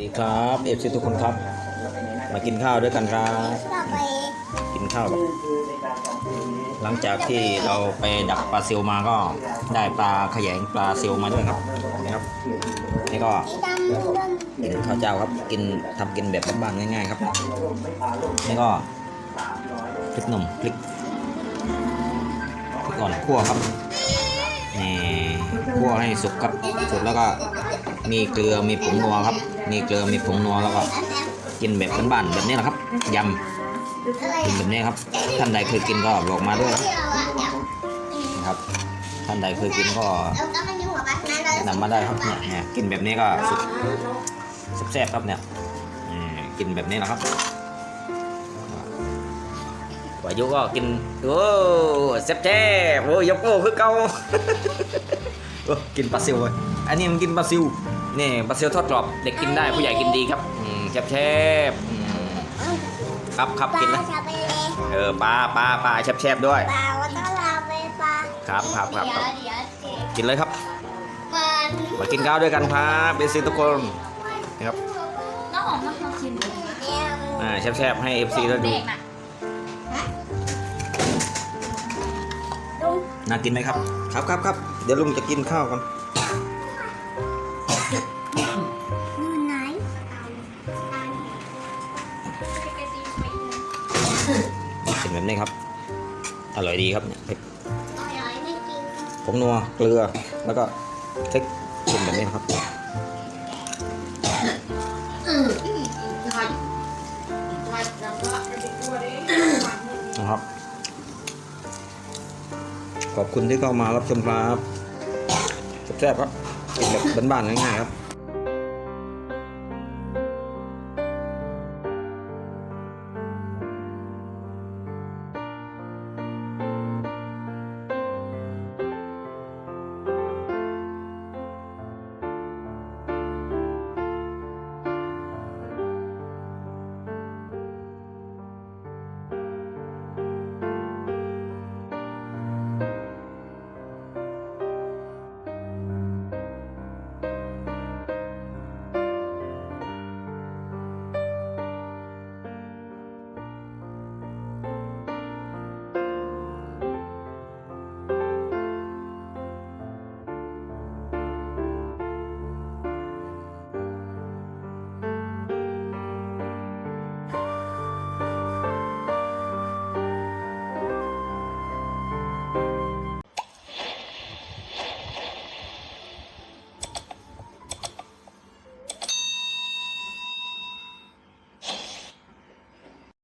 ดีครับเอฟซีทุกคนครับ มากินข้าวด้วยกันครับกินข้าวกับหลังจากที่เราไปดักปลาซิลมาก็ได้ปลาขยงปลาซิลมาด้วยครับนะครับนี่ก็กินข้าวเจ้าครับกินทำกินแบบบ้านๆง่ายๆครับนี่ก็พริกหนุ่มพริกพริกอ่อนคั่วครับนี่คั่วให้สุกครับสุกแล้วก็ มีเกลือมีผงนัวครับ มีเกลือมีผงนัวแล้วก็กินแบบบ้านๆแบบนี้แหละครับยำกินแบบนี้ครับ ท่านใดเคยกินก็บอกมาด้วยนะครับ ท่านใดเคยกินก็นอยู่กับบ้านนั้นเราแนะนำมาได้ครับเนี่ยเนี่ยกินแบบนี้ก็สุดแซ่บครับเนี่ยกินแบบนี้นะครับวายุก็กินโอ้แซ่บแซ่บๆโอ้ยกโอ้คือเก่ากินปลาซิวเว้ยอันนี้มันกินปลาซิว นี่ปลาซิวทอดกรอบเด็กกินได้ผู้ใหญ่กินดีครับอืมแซ่บแซ่บๆอืมครับครับปกินลานะชาไปเลยเออปลาปลาปลาแซ่บๆด้วย ปลาว่าต้องลาไปปลาครับครับครับครับ เดี๋ยวเดี๋ยวกินเลยครับ มันมากินข้าวด้วยกันครับเป็นซีทุกคนนะครับน้องหอมน้องลองชิมดูเนี่ยอ่าแซ่บๆให้ FC ด้วยดูเด็กน่ะลุงน่ากินไหมครับ ครับครับครับเดี๋ยวลุงจะกินข้าวกัน อยู่ไหนกินแบบนี้ครับ อร่อยดีครับเนี่ยพริกอร่อยไม่กินผงนัวเกลือแล้วก็พริกกินแบบนี้นะครับนะครับ ขอบคุณที่เข้ามารับชมครับแซ่บๆครับกินแบบบ้านๆง่ายๆครับ